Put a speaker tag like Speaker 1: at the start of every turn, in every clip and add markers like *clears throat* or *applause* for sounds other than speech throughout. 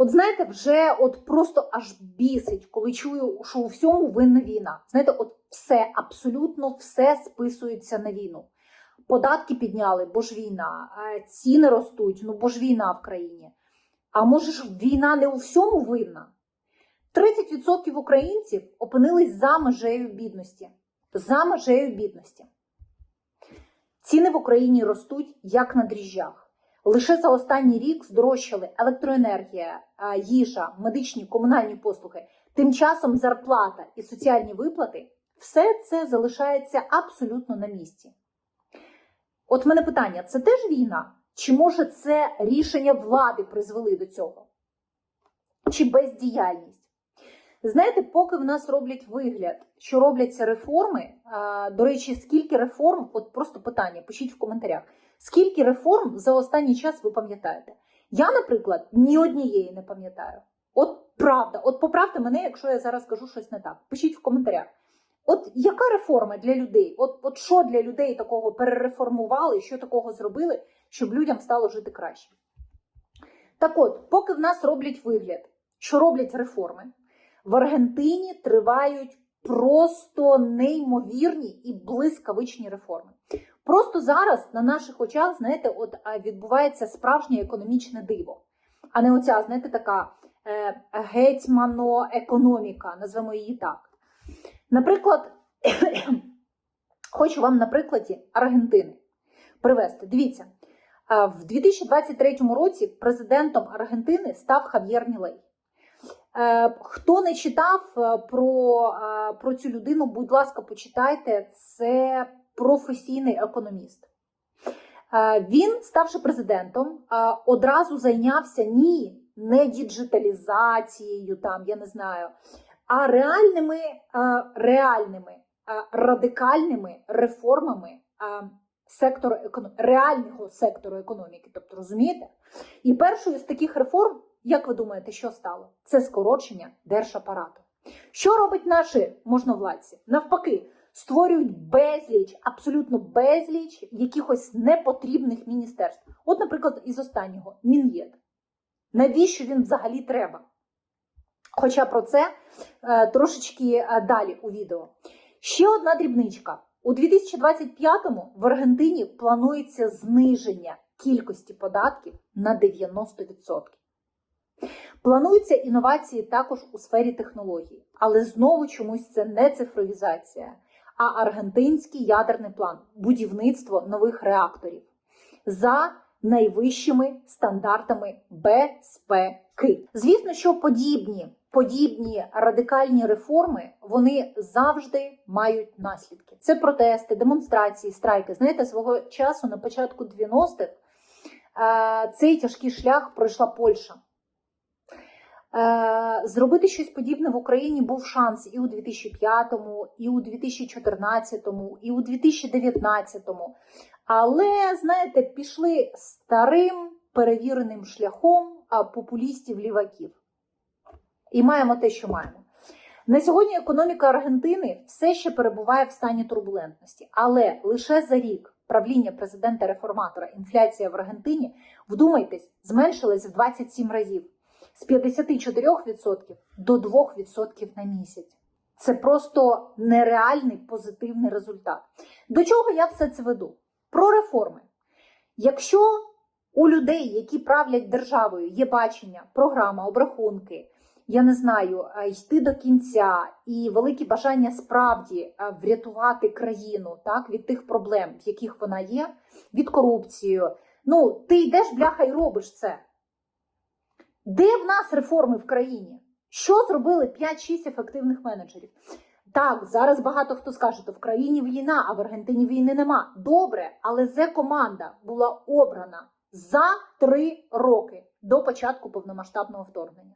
Speaker 1: От знаєте, вже от просто аж бісить, коли чую, що у всьому винна війна. Знаєте, от все, абсолютно все списується на війну. Податки підняли, бо ж війна, ціни ростуть, ну бо ж війна в країні. А може ж війна не у всьому винна? 30% українців опинились за межею бідності. За межею бідності. Ціни в Україні ростуть як на дріжджах. Лише за останній рік здорожчали електроенергія, їжа, медичні комунальні послуги. Тим часом зарплата і соціальні виплати все це залишається абсолютно на місці. От мене питання: це теж війна? Чи може це рішення влади призвели до цього? Чи бездіяльність? Знаєте, поки в нас роблять вигляд, що робляться реформи, до речі, скільки реформ, от просто питання, пишіть в коментарях, скільки реформ за останній час ви пам'ятаєте? Я, наприклад, ні однієї не пам'ятаю. От правда, от поправте мене, якщо я зараз кажу щось не так. Пишіть в коментарях. От яка реформа для людей? От, от що для людей такого перереформували, що такого зробили, щоб людям стало жити краще? Так от, поки в нас роблять вигляд, що роблять реформи, в Аргентині тривають просто неймовірні і блискавичні реформи. Просто зараз на наших очах, знаєте, от відбувається справжнє економічне диво, а не оця, знаєте, така е, гетьмано-економіка, назвемо її так. Наприклад, *coughs* хочу вам на прикладі Аргентини привести. Дивіться, в 2023 році президентом Аргентини став Хав'єр Мілей. Е, Хто не читав е, про, е, про цю людину, будь ласка, почитайте. Це професійний економіст. Він, ставши президентом, одразу зайнявся ні не діджиталізацією, там я не знаю, а реальними, реальними радикальними реформами сектору реального сектору економіки. Тобто, розумієте? І першою з таких реформ, як ви думаєте, що стало? Це скорочення держапарату. Що робить наші можновладці? Навпаки, створюють безліч, абсолютно безліч якихось непотрібних міністерств. От, наприклад, із останнього Мін'єд. Навіщо він взагалі треба? Хоча про це е, трошечки е, далі у відео. Ще одна дрібничка. У 2025-му в Аргентині планується зниження кількості податків на 90%. Плануються інновації також у сфері технологій, але знову чомусь це не цифровізація, а аргентинський ядерний план будівництво нових реакторів за найвищими стандартами безпеки. Звісно, що подібні, подібні радикальні реформи вони завжди мають наслідки. Це протести, демонстрації, страйки. Знаєте, свого часу на початку 90-х е, цей тяжкий шлях пройшла Польща. Е, Зробити щось подібне в Україні був шанс і у 2005-му, і у 2014-му, і у 2019-му. Але, знаєте, пішли старим перевіреним шляхом популістів-ліваків. І маємо те, що маємо. На сьогодні економіка Аргентини все ще перебуває в стані турбулентності, але лише за рік правління президента-реформатора інфляція в Аргентині, вдумайтесь, зменшилась в 27 разів з 54% до 2% на місяць. Це просто нереальний позитивний результат. До чого я все це веду? Про реформи. Якщо у людей, які правлять державою, є бачення, програма, обрахунки, я не знаю, е, йти до кінця і велике бажання справді е, врятувати країну так, від тих проблем, в яких вона є, від корупції. Ну, ти йдеш, бляха, і робиш це. Де в нас реформи в країні? Що зробили 5-6 ефективних менеджерів? Так, зараз багато хто скаже, то в країні війна, а в Аргентині війни нема. Добре, але зе команда була обрана за три роки до початку повномасштабного вторгнення.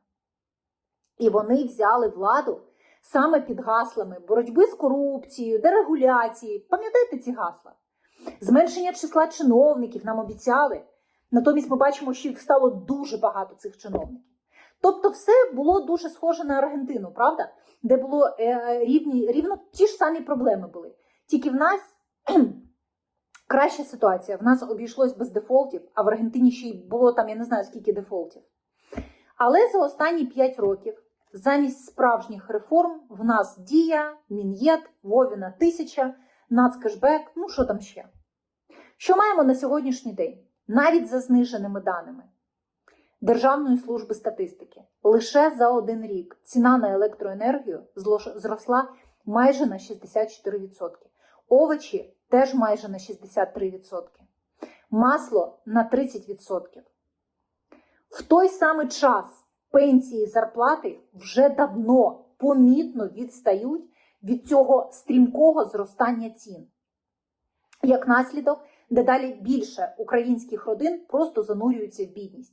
Speaker 1: І вони взяли владу саме під гаслами боротьби з корупцією, дерегуляції. Пам'ятаєте ці гасла? Зменшення числа чиновників нам обіцяли. Натомість ми бачимо, що їх стало дуже багато цих чиновників. Тобто, все було дуже схоже на Аргентину, правда? Де було е, рівні, рівно ті ж самі проблеми були. Тільки в нас *clears throat* краща ситуація. В нас обійшлось без дефолтів, а в Аргентині ще й було там, я не знаю скільки дефолтів. Але за останні 5 років замість справжніх реформ в нас дія, мін'єт, Вовіна тисяча, нацкешбек, ну що там ще. Що маємо на сьогоднішній день? Навіть за зниженими даними Державної служби статистики, лише за один рік ціна на електроенергію зросла майже на 64%. Овочі теж майже на 63%. Масло на 30%. В той самий час пенсії зарплати вже давно помітно відстають від цього стрімкого зростання цін. Як наслідок, дедалі більше українських родин просто занурюються в бідність.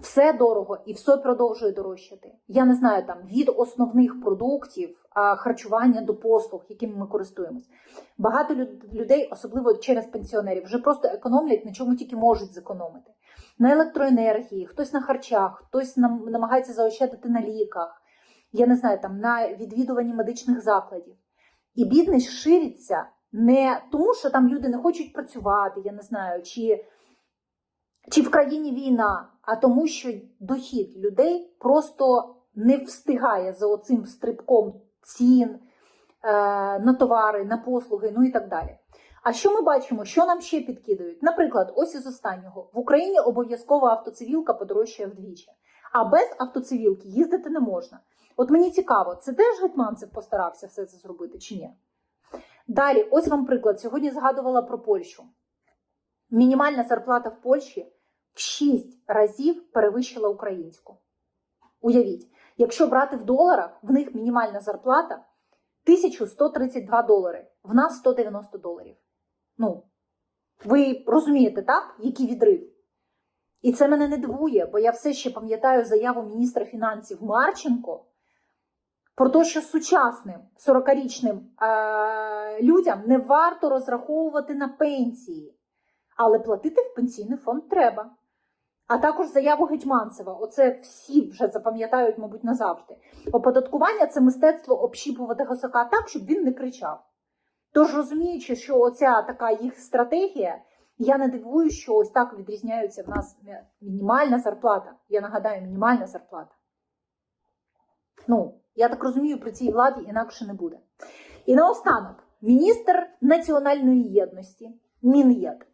Speaker 1: Все дорого і все продовжує дорожчати. Я не знаю там від основних продуктів харчування до послуг, якими ми користуємось. Багато людей, особливо через пенсіонерів, вже просто економлять на чому тільки можуть зекономити. На електроенергії, хтось на харчах, хтось нам намагається заощадити на ліках, я не знаю, там на відвідуванні медичних закладів. І бідність шириться не тому, що там люди не хочуть працювати, я не знаю, чи, чи в країні війна, а тому, що дохід людей просто не встигає за оцим стрибком цін е, на товари, на послуги, ну і так далі. А що ми бачимо? Що нам ще підкидають? Наприклад, ось із останнього в Україні обов'язкова автоцивілка подорожчає вдвічі, а без автоцивілки їздити не можна. От мені цікаво, це теж Гетманцев постарався все це зробити чи ні? Далі, ось вам приклад. Сьогодні згадувала про Польщу. Мінімальна зарплата в Польщі в 6 разів перевищила українську. Уявіть, якщо брати в доларах, в них мінімальна зарплата 1132 долари, в нас 190 доларів. Ну, ви розумієте, так? Який відрив? І це мене не дивує, бо я все ще пам'ятаю заяву міністра фінансів Марченко про те, що сучасним 40-річним е- людям не варто розраховувати на пенсії, але платити в пенсійний фонд треба. А також заяву Гетьманцева. Оце всі вже запам'ятають, мабуть, назавжди. Оподаткування це мистецтво общіпувати гасака так, щоб він не кричав. Тож розуміючи, що оця така їх стратегія, я не дивуюсь, що ось так відрізняються в нас мінімальна зарплата. Я нагадаю, мінімальна зарплата. Ну, я так розумію, при цій владі інакше не буде. І наостанок, міністр національної єдності Мін'єд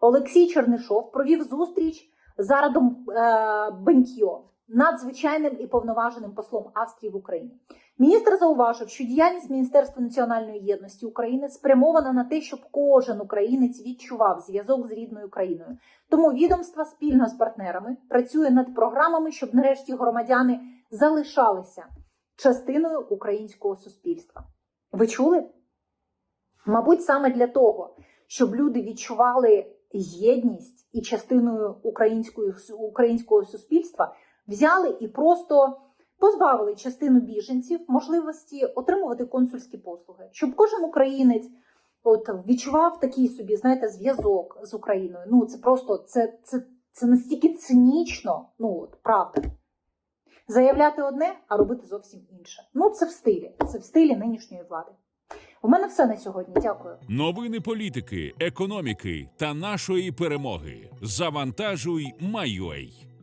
Speaker 1: Олексій Чернишов провів зустріч з Арадом е, Бенкьо, надзвичайним і повноваженим послом Австрії в Україні. Міністр зауважив, що діяльність Міністерства національної єдності України спрямована на те, щоб кожен українець відчував зв'язок з рідною країною. Тому відомство спільно з партнерами працює над програмами, щоб нарешті громадяни залишалися частиною українського суспільства. Ви чули? Мабуть, саме для того, щоб люди відчували єдність і частиною українського суспільства, взяли і просто позбавили частину біженців можливості отримувати консульські послуги, щоб кожен українець от відчував такий собі, знаєте, зв'язок з Україною. Ну це просто це, це, це настільки цинічно, ну от правда. Заявляти одне, а робити зовсім інше. Ну це в стилі, це в стилі нинішньої влади. У мене все на сьогодні. Дякую.
Speaker 2: Новини політики, економіки та нашої перемоги. Завантажуй, Майой.